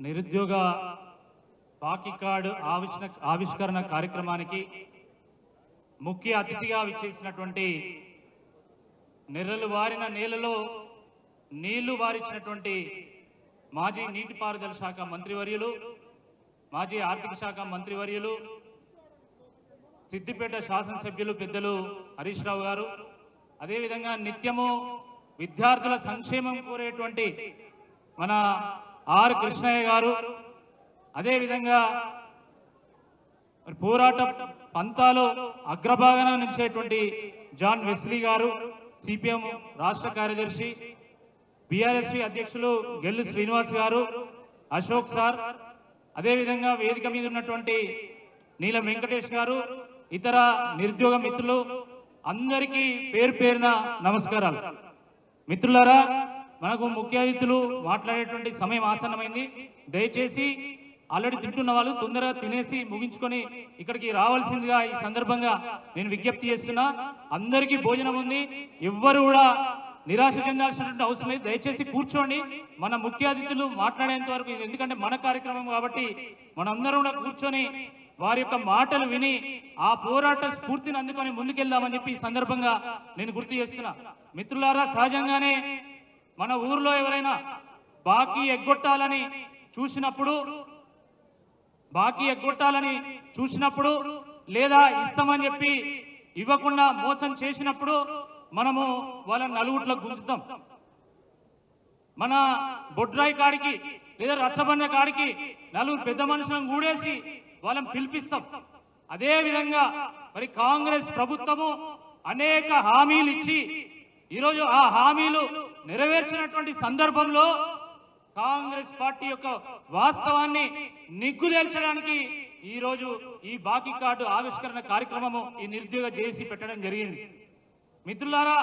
నిరుద్యోగ బాకీ కార్డు ఆవిష్ణ ఆవిష్కరణ కార్యక్రమానికి ముఖ్య అతిథిగా విచ్చేసినటువంటి నెర్రలు వారిన నేలలో నీళ్ళు వారిచ్చినటువంటి మాజీ నీటిపారుదల శాఖ మంత్రివర్యులు మాజీ ఆర్థిక శాఖ మంత్రివర్యులు సిద్దిపేట శాసనసభ్యులు పెద్దలు హరీష్ రావు గారు. అదేవిధంగా నిత్యము విద్యార్థుల సంక్షేమం కోరేటువంటి మన ఆర్ కృష్ణయ్య గారు. అదేవిధంగా మరి పోరాట పంతాలో అగ్రభాగాన నిలిచేటువంటి జాన్ వెస్లీ గారు సిపిఎం రాష్ట్ర కార్యదర్శి బీఆర్ఎస్పీ అధ్యక్షులు గెల్లు శ్రీనివాస్ గారు అశోక్ సార్ అదేవిధంగా వేదిక మీద ఉన్నటువంటి నీలం వెంకటేష్ గారు ఇతర నిరుద్యోగ మిత్రులు అందరికీ పేరు పేరున నమస్కారాలు. మిత్రులారా మనకు ముఖ్య అతిథులు మాట్లాడేటువంటి సమయం ఆసన్నమైంది. దయచేసి ఆల్రెడీ తింటున్న వాళ్ళు తొందరగా తినేసి ముగించుకొని ఇక్కడికి రావాల్సిందిగా ఈ సందర్భంగా నేను విజ్ఞప్తి చేస్తున్నా. అందరికీ భోజనం ఉంది. ఎవ్వరు కూడా నిరాశ చెందాల్సినటువంటి అవసరం లేదు. దయచేసి కూర్చోండి. మన ముఖ్య అతిథులు మాట్లాడేంత వరకు ఇది ఎందుకంటే మన కార్యక్రమం కాబట్టి మనందరం కూడా కూర్చొని వారి యొక్క మాటలు విని ఆ పోరాట స్ఫూర్తిని అందుకొని ముందుకెళ్దామని చెప్పి ఈ సందర్భంగా నేను గుర్తు చేస్తున్నా. మిత్రులారా సహజంగానే మన ఊర్లో ఎవరైనా బాకీ ఎగ్గొట్టాలని చూసినప్పుడు బాకీ ఎగ్గొట్టాలని చూసినప్పుడు లేదా ఇస్తామని చెప్పి ఇవ్వకుండా మోసం చేసినప్పుడు మనము వాళ్ళని నలుగుట్లో గుంజుతాం. మన బొడ్రాయి కాడికి లేదా రచ్చబండ కాడికి నలుగురు పెద్ద మనుషులను కూడేసి వాళ్ళని పిలిపిస్తాం. అదే విధంగా మరి కాంగ్రెస్ ప్రభుత్వము అనేక హామీలు ఇచ్చి ఈరోజు ఆ హామీలు నెరవేర్చినటువంటి సందర్భంలో కాంగ్రెస్ పార్టీ యొక్క వాస్తవాన్ని నిగ్గుదేల్చడానికి ఈ రోజు ఈ బాకీ కార్డు ఆవిష్కరణ కార్యక్రమము ఈ నిరుద్యోగ జేసీ పెట్టడం జరిగింది. మిత్రులారా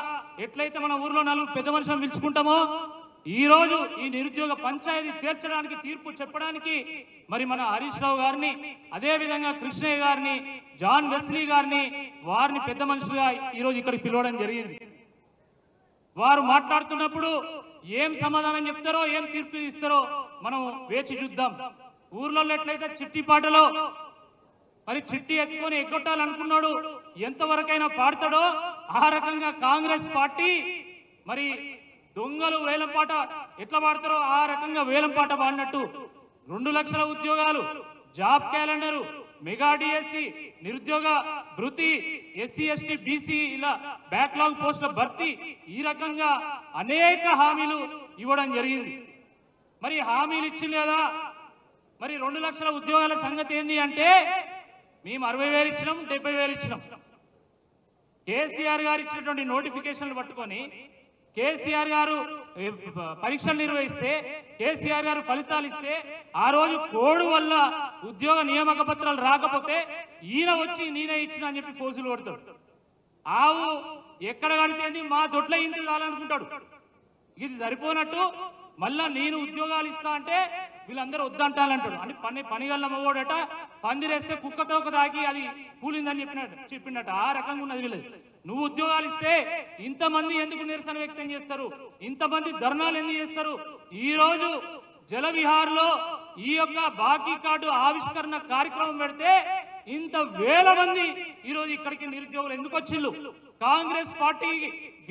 ఎట్లయితే మన ఊర్లో నలుగురు పెద్ద మనుషులను పిలుచుకుంటామో ఈ రోజు ఈ నిరుద్యోగ పంచాయతీ తీర్చడానికి తీర్పు చెప్పడానికి మరి మన హరీష్ రావు గారిని అదేవిధంగా కృష్ణయ్య గారిని జాన్ వెస్లీ గారిని వారిని పెద్ద మనుషులుగా ఈ రోజు ఇక్కడికి పిలవడం జరిగింది. వారు మాట్లాడుతున్నప్పుడు ఏం సమాధానం చెప్తారో ఏం తీర్పు ఇస్తారో మనం వేచి చూద్దాం. ఊర్లలో ఎట్లయితే చిట్టి పాటలో మరి చిట్టి ఎత్తుకొని ఎగ్గొట్టాలనుకున్నాడు ఎంతవరకైనా పాడతాడో ఆ రకంగా కాంగ్రెస్ పార్టీ మరి దొంగలు వేలంపాట ఎట్లా పాడతారో ఆ రకంగా వేలం పాట పాడినట్టు. రెండు లక్షల ఉద్యోగాలు జాబ్ క్యాలెండరు మెగా డిఎస్సి నిరుద్యోగ భృతి ఎస్సీ ఎస్టీ బీసీ ఇలా బ్యాక్లాగ్ పోస్టుల భర్తీ ఈ రకంగా అనేక హామీలు ఇవ్వడం జరిగింది. మరి హామీలు ఇచ్చి లేదా మరి రెండు లక్షల ఉద్యోగాల సంగతి ఏంటి అంటే మేము అరవై వేలు ఇచ్చినాం డెబ్బై వేలు ఇచ్చినాం. కేసీఆర్ గారు ఇచ్చినటువంటి నోటిఫికేషన్లు పట్టుకొని కేసీఆర్ గారు పరీక్షలు నిర్వహిస్తే కేసీఆర్ గారు ఫలితాలు ఇస్తే ఆ రోజు కోడు వల్ల ఉద్యోగ నియామక పత్రాలు రాకపోతే ఈయన వచ్చి నేనే ఇచ్చిన అని చెప్పి ఫోజులు కొడతాడు. ఆవు ఎక్కడ కడితేంది మా దొడ్ల ఇంటి కావాలనుకుంటాడు. ఇది సరిపోనట్టు మళ్ళా నేను ఉద్యోగాలు ఇస్తా అంటే వీళ్ళందరూ వద్దంటానంటాడు అంటే పని పనిగల్ల మగోడట పందిరేస్తే కుక్కతో ఒక తాకి అది కూలిందని చెప్పినట్టు చెప్పినట్టు ఆ రకంగా ఉన్నది వీళ్ళది. నువ్వు ఉద్యోగాలు ఇస్తే ఇంతమంది ఎందుకు నిరసన వ్యక్తం చేస్తారు? ఇంతమంది ధర్నాలు ఎందుకు చేస్తారు? ఈ రోజు జల విహార్లో ఈ యొక్క బాకీ కార్డు ఆవిష్కరణ కార్యక్రమం పెడితే ఇంత వేల మంది ఈ రోజు ఇక్కడికి నిరుద్యోగులు ఎందుకు వచ్చిళ్ళు? కాంగ్రెస్ పార్టీ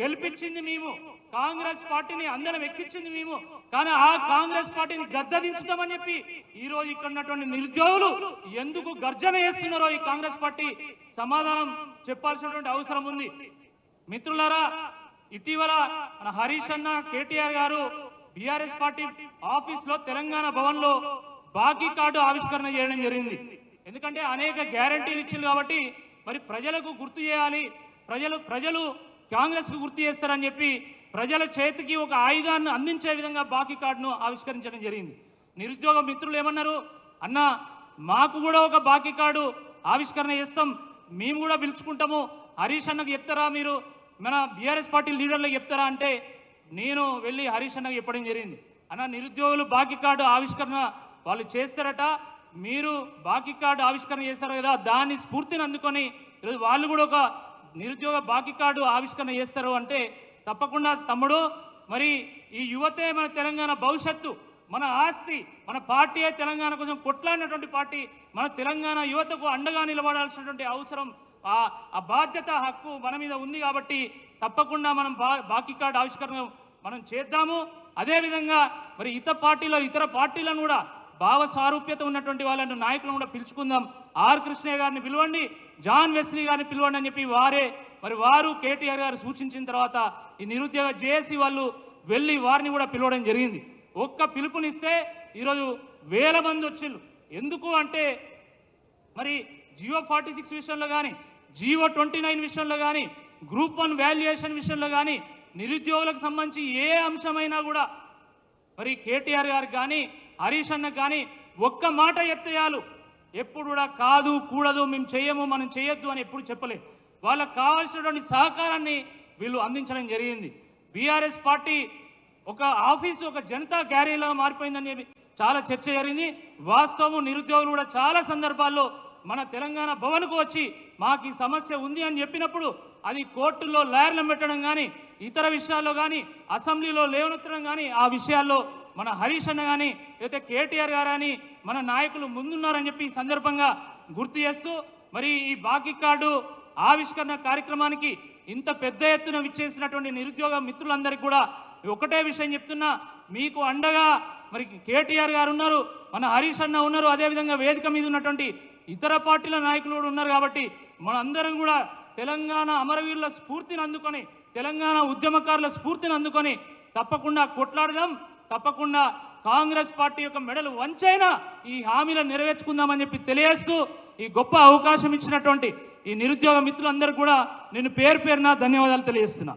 గెలిపించింది మేము. కాంగ్రెస్ పార్టీని అందరం ఎక్కించింది మేము. కానీ ఆ కాంగ్రెస్ పార్టీని గద్దదించుదామని చెప్పి ఈ రోజు ఇక్కడ ఉన్నటువంటి నిరుద్యోగులు ఎందుకు గర్జన చేస్తున్నారో ఈ కాంగ్రెస్ పార్టీ సమాధానం చెప్పాల్సినటువంటి అవసరం ఉంది. మిత్రులారా ఇటీవల మన హరీష్ అన్న కేటీఆర్ గారు బీఆర్ఎస్ పార్టీ ఆఫీస్లో తెలంగాణ భవన్లో బాకీ కార్డు ఆవిష్కరణ చేయడం జరిగింది. ఎందుకంటే అనేక గ్యారంటీలు ఇచ్చింది కాబట్టి మరి ప్రజలకు గుర్తు చేయాలి. ప్రజలు ప్రజలు కాంగ్రెస్కు గుర్తు చేస్తారని చెప్పి ప్రజల చేతికి ఒక ఆయుధాన్ని అందించే విధంగా బాకీ కార్డును ఆవిష్కరించడం జరిగింది. నిరుద్యోగ మిత్రులు ఏమన్నారు? అన్న మాకు కూడా ఒక బాకీ కార్డు ఆవిష్కరణ చేస్తాం. మేము కూడా పిలుచుకుంటాము. హరీష్ అన్నకు చెప్తారా మీరు? మన బీఆర్ఎస్ పార్టీ లీడర్లకు చెప్తారా అంటే నేను వెళ్ళి హరీష్ అన్నకు చెప్పడం జరిగింది. అన్న నిరుద్యోగులు బాకీ కార్డు ఆవిష్కరణ వాళ్ళు చేస్తారట. మీరు బాకీ కార్డు ఆవిష్కరణ చేస్తారు కదా దాన్ని స్ఫూర్తిని అందుకొని ఈరోజు వాళ్ళు కూడా ఒక నిరుద్యోగ బాకీ కార్డు ఆవిష్కరణ చేస్తారు అంటే తప్పకుండా తమ్ముడు మరి ఈ యువతే మన తెలంగాణ భవిష్యత్తు. మన ఆస్తి మన పార్టీయే తెలంగాణ కోసం కొట్లాడినటువంటి పార్టీ మన తెలంగాణ యువతకు అండగా నిలబడాల్సినటువంటి అవసరం ఆ ఆ బాధ్యత హక్కు మన మీద ఉంది కాబట్టి తప్పకుండా మనం బా బాకీ కార్డు ఆవిష్కరణ మనం చేద్దాము. అదేవిధంగా మరి ఇతర పార్టీలో ఇతర పార్టీలను కూడా భావ సారూప్యత ఉన్నటువంటి వాళ్ళని నాయకులను కూడా పిలుచుకుందాం. ఆర్ కృష్ణయ్య గారిని పిలవండి జాన్ వెస్లీ గారిని పిలవండి అని చెప్పి వారే మరి వారు కేటీఆర్ గారు సూచించిన తర్వాత ఈ నిరుద్యోగ జేఏసీ వాళ్ళు వెళ్ళి వారిని కూడా పిలవడం జరిగింది. ఒక్క పిలుపునిస్తే ఈరోజు వేల మంది వచ్చిండ్రు ఎందుకు అంటే మరి జియో ఫార్టీ సిక్స్ విషయంలో కానీ జియో ట్వంటీ నైన్ విషయంలో కానీ గ్రూప్ వన్ వాల్యుయేషన్ విషయంలో కానీ నిరుద్యోగులకు సంబంధించి ఏ అంశమైనా కూడా మరి కేటీఆర్ గారికి కానీ హరీష్ అన్నకు కానీ ఒక్క మాట ఎత్తేయాలు ఎప్పుడు కూడా కాదు కూడదు మేము చేయము మనం చేయొద్దు అని ఎప్పుడు చెప్పలేదు వాళ్ళకు కావాల్సినటువంటి సహకారాన్ని వీళ్ళు అందించడం జరిగింది. బీఆర్ఎస్ పార్టీ ఒక ఆఫీసు ఒక జనతా గ్యారేజ్లాగా మారిపోయిందని చాలా చర్చ జరిగింది. వాస్తవం నిరుద్యోగులు కూడా చాలా సందర్భాల్లో మన తెలంగాణ భవన్కు వచ్చి మాకు ఈ సమస్య ఉంది అని చెప్పినప్పుడు అది కోర్టుల్లో లాయర్లను పెట్టడం కానీ ఇతర విషయాల్లో కానీ అసెంబ్లీలో లేవనెత్తడం కానీ ఆ విషయాల్లో మన హరీష్ అన్న కానీ లేకపోతే కేటీఆర్ గారు మన నాయకులు ముందున్నారని చెప్పి ఈ సందర్భంగా గుర్తు చేస్తూ మరి ఈ బాకీ కార్డు ఆవిష్కరణ కార్యక్రమానికి ఇంత పెద్ద ఎత్తున విచ్చేసినటువంటి నిరుద్యోగ మిత్రులందరికీ కూడా ఒకటే విషయం చెప్తున్నా. మీకు అండగా మరి కేటీఆర్ గారు ఉన్నారు మన హరీష్ అన్న ఉన్నారు అదేవిధంగా వేదిక మీద ఉన్నటువంటి ఇతర పార్టీల నాయకులు కూడా ఉన్నారు కాబట్టి మనందరం కూడా తెలంగాణ అమరవీరుల స్ఫూర్తిని అందుకొని తెలంగాణ ఉద్యమకారుల స్ఫూర్తిని అందుకొని తప్పకుండా కొట్లాడదాం. తప్పకుండా కాంగ్రెస్ పార్టీ యొక్క మెడలు వంచైనా ఈ హామీలను నెరవేర్చుకుందామని చెప్పి తెలియజేస్తూ ఈ గొప్ప అవకాశం ఇచ్చినటువంటి ఈ నిరుద్యోగ మిత్రులందరూ కూడా నేను పేరు పేరున ధన్యవాదాలు తెలియజేస్తున్నా.